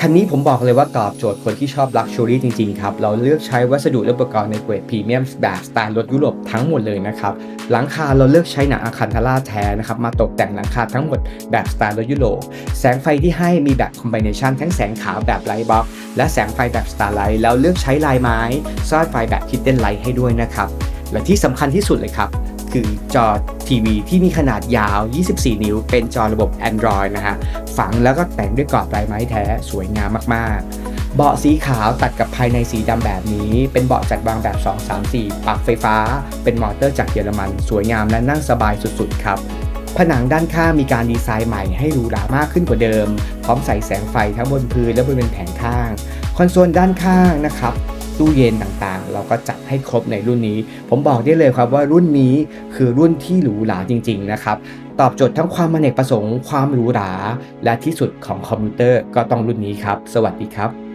คันนี้ผมบอกเลยว่าตอบโจทย์คนที่ชอบ Luxury จริงๆครับ เราเลือกใช้วัสดุและอุปกรณ์ในเกรดพรีเมียมแบบสไตล์รถยุโรปทั้งหมดเลยนะครับ หลังคาเราเลือกใช้หนังอะคันทาร่าแท้นะครับ มาตกแต่งหลังคาทั้งหมดแบบสไตล์รถยุโรป แสงไฟที่ให้มีแบบคอมบิเนชันทั้งแสงขาวแบบไลท์บ็อกและแสงไฟแบบสตาร์ไลท์แล้วเลือกใช้ลายไม้ซ่อนไฟแบบคิดเด้นไลท์ให้ด้วยนะครับ และที่สำคัญที่สุดเลยครับ คือจอทีวีที่มีขนาดยาว 24 นิ้ว เป็นจอระบบ Android นะฮะ ฝังแล้วก็แต่งด้วยกรอบลายไม้แท้สวยงามมากๆ เบาะสีขาวตัดกับภายในสีดำแบบนี้ เป็นเบาะจัดวางแบบ 2 3 4 ปรับไฟฟ้า เป็นมอเตอร์จากเยอรมัน สวยงามและนั่งสบายสุดๆ ครับผนังด้านข้างมีการดีไซน์ใหม่ให้หรูหรามากขึ้นกว่าเดิม พร้อมใส่แสงไฟทั้งบนพื้นและบริเวณแผงข้าง คอนโซลด้านข้างนะครับ ตู้เย็นต่างๆ เราก็จัดให้ครบในรุ่นนี้ ผมบอกได้เลยครับว่ารุ่นนี้คือรุ่นที่หรูหราจริง ๆ นะครับ ตอบโจทย์ทั้งความอเนกประสงค์ ความหรูหรา และที่สุดของคอมพิวเตอร์ก็ต้องรุ่นนี้ครับ สวัสดีครับ